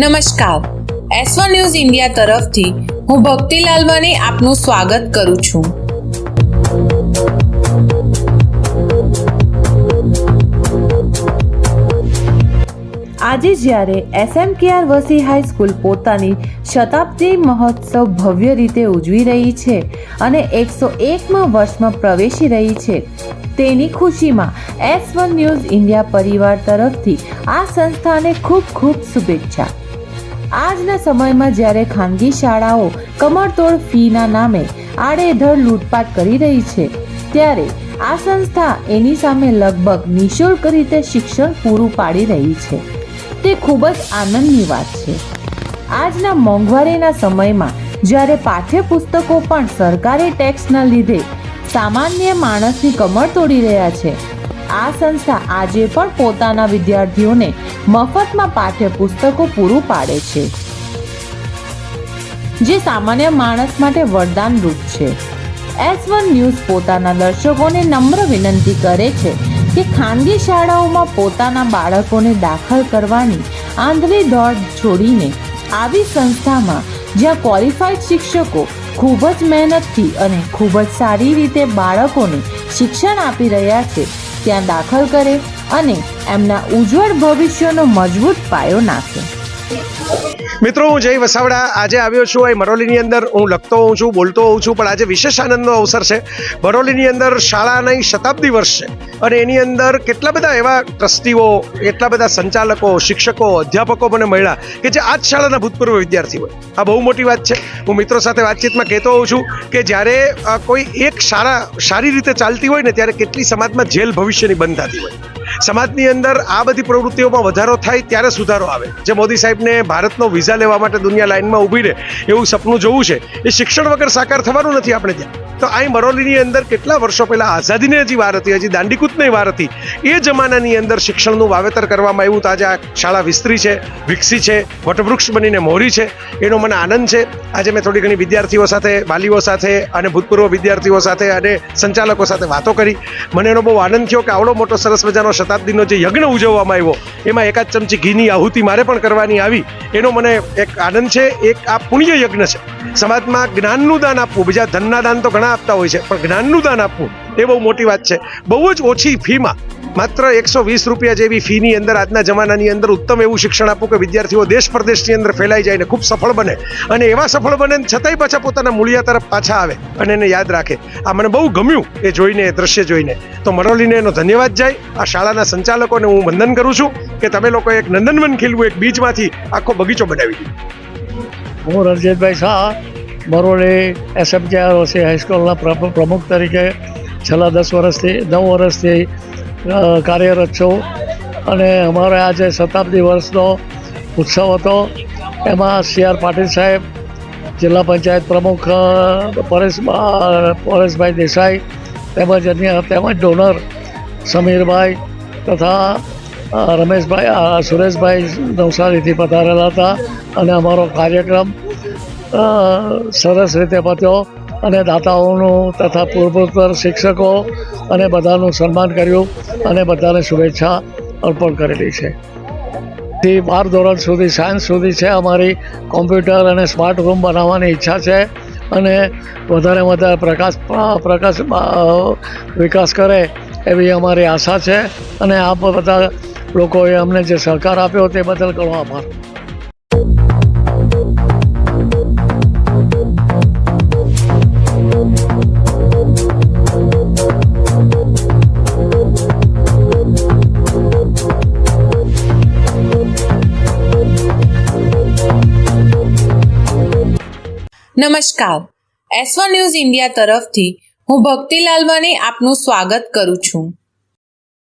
નમસ્કાર. S one news India તરફથી હું ભક્તિ લાલવાની આપનું સ્વાગત કરું છું. આજે જ્યારે એસએમકેઆર વસી હાઈસ્કૂલ પોતાની શતાબ્દી મહોત્સવ ભવ્ય રીતે ઉજવી રહી છે અને એકસો એકમાં વર્ષમાં પ્રવેશી રહી છે, તેની ખુશીમાં એસ વન ન્યૂઝ ઇન્ડિયા પરિવાર તરફથી આ સંસ્થાને ખૂબ ખૂબ શુભેચ્છા. આજના સમયમાં જ્યારે ખાનગી શાળાઓ કમરતોડ ફીના નામે આડેધડ લૂંટપાટ કરી રહી છે, ત્યારે આ સંસ્થા એની સામે લગભગ નિઃશુલ્ક રીતે શિક્ષણ પૂરું પાડી રહી છે. તે ખૂબ જ આનંદની વાત છે. આજના મોંઘવારીના સમયમાં જ્યારે પાઠ્યપુસ્તકો પણ સરકારી ટેક્સના લીધે સામાન્ય માણસની કમર તોડી રહ્યા છે આ સંસ્થા આજે પણ પોતાના વિદ્યાર્થીઓને મફતમાં પાઠ્યપુસ્તકો પૂરું પાડે છે. જે સામાન્ય માણસ માટે વરદાનરૂપ છે. એસ વન ન્યૂઝ પોતાના દર્શકોને નમ્ર વિનંતી કરે છે કે ખાનગી શાળાઓમાં પોતાના બાળકોને દાખલ કરવાની આંધળી દોડ છોડીને આવી સંસ્થામાં જ્યાં ક્વોલિફાઈડ શિક્ષકો ખૂબ જ મહેનતથી અને ખૂબ જ સારી રીતે બાળકોને શિક્ષણ આપી રહ્યા છે ત્યાં દાખલ કરે અને એમના ઉજ્જવળ ભવિષ્યનો મજબૂત પાયો નાખે. મિત્રો, હું જય વસાવડા. આજે આવ્યો છું અહીં મરોલીની અંદર. હું લખતો હોઉં છું, બોલતો હોઉં છું, પણ આજે વિશેષ આનંદનો અવસર છે. મરોલીની અંદર શાળાની શતાબ્દી વર્ષ છે. અને એની અંદર કેટલા બધા એવા ટ્રસ્ટીઓ, એટલા બધા સંચાલકો, શિક્ષકો, અધ્યાપકો મને મળ્યા કે જે આજ શાળાના ભૂતપૂર્વ વિદ્યાર્થી હોય. આ બહુ મોટી વાત છે. હું મિત્રો સાથે વાતચીતમાં કહેતો હોઉં છું કે જ્યારે કોઈ એક શાળા સારી રીતે ચાલતી હોય ને, ત્યારે કેટલી સમાજમાં જેલ ભવિષ્યની બંધ થતી હોય. સમાજની અંદર આ બધી પ્રવૃત્તિઓમાં વધારો થાય ત્યારે સુધારો આવે. જે મોદી સાહેબને ભારતનો વિઝા લેવા માટે દુનિયા લાઇનમાં ઊભી રહે એવું સપનું જોવું છે, એ શિક્ષણ વગર સાકાર થવાનું નથી આપણે ત્યાં. તો અહીં મરોલીની અંદર કેટલા વર્ષો પહેલા આઝાદીની હજી વાર હતી, હજી દાંડીકૂતની વાર હતી, એ જમાનાની અંદર શિક્ષણનું વાવેતર કરવામાં આવ્યું તો આજે આ શાળા વિસ્તરી છે, વિકસી છે, વટવૃક્ષ બનીને મોરી છે, એનો મને આનંદ છે. આજે મેં થોડી ઘણી વિદ્યાર્થીઓ સાથે, વાલીઓ સાથે અને ભૂતપૂર્વ વિદ્યાર્થીઓ સાથે અને સંચાલકો સાથે વાતો કરી. મને એનો બહુ આનંદ થયો કે આવડો મોટો સરસ મજાનો શતાબ્દીનો જે યજ્ઞ ઉજવવામાં આવ્યો, એમાં એકાદ ચમચી ઘીની આહુતિ મારે પણ કરવાની આવી, એનો મને એક આનંદ છે. એક આ પુણ્ય યજ્ઞ છે. સમાજમાં જ્ઞાનનું દાન આપવું, બીજા ધનના દાન તો ઘણા આપતા હોય છે, પણ જ્ઞાનનું દાન આપવું, એ બહુ મોટી વાત છે. બહુ જ ઓછી ફીમાં, માત્ર એકસો વીસ રૂપિયા જેવી ફીની અંદર આજના જમાનાની અંદર ઉત્તમ એવું શિક્ષણ આપવું કે વિદ્યાર્થીઓ દેશ પ્રદેશની અંદર ફેલાઈ જાય ને ખૂબ સફળ બને. અને એવા સફળ બને છતાંય પાછા પોતાના મૂળિયા તરફ પાછા આવે અને એને યાદ રાખે. આ મને બહુ ગમ્યું એ જોઈને, એ દ્રશ્ય જોઈને. તો મરોલીને એનો ધન્યવાદ જાય. આ શાળાના સંચાલકોને હું વંદન કરું છું કે તમે લોકો એક નંદનવન ખીલવું, એક બીજમાંથી આખો બગીચો બનાવી દીધો. હું રણજીતભાઈ શાહ બરોલી એસએમકેઆર ઓસી હાઈસ્કૂલના પ્ર- પ્રમુખ તરીકે છેલ્લા દસ વર્ષથી, નવ વર્ષથી કાર્યરત છું. અને અમારે આજે શતાબ્દી વર્ષનો ઉત્સવ હતો. એમાં સી આર પાટીલ સાહેબ, જિલ્લા પંચાયત પ્રમુખ પરેશ પરેશભાઈ દેસાઈ, તેમજ અન્ય, તેમજ ડોનર સમીરભાઈ તથા રમેશભાઈ સુરેશભાઈ નવસારીથી પધારેલા હતા. અને અમારો કાર્યક્રમ સરસ રીતે પત્યો અને દાતાઓનું તથા પૂર્વોત્તર શિક્ષકો અને બધાનું સન્માન કર્યું અને બધાને શુભેચ્છા અર્પણ કરેલી છે. તે બાર ધોરણ સુધી સાયન્સ સુધી છે અમારી કોમ્પ્યુટર અને સ્માર્ટ રૂમ બનાવવાની ઈચ્છા છે અને વધારે વધારે પ્રકાશ પ્રકાશ વિકાસ કરે એવી અમારી આશા છે અને આ બધા લોકોએ અમને જે સહકાર આપ્યો તે બદલ ઘણો આભાર. નમસ્કાર. એસ ન્યૂઝ ઇન્ડિયા તરફથી હું ભક્તિ લાલવાની આપનું સ્વાગત કરું છું.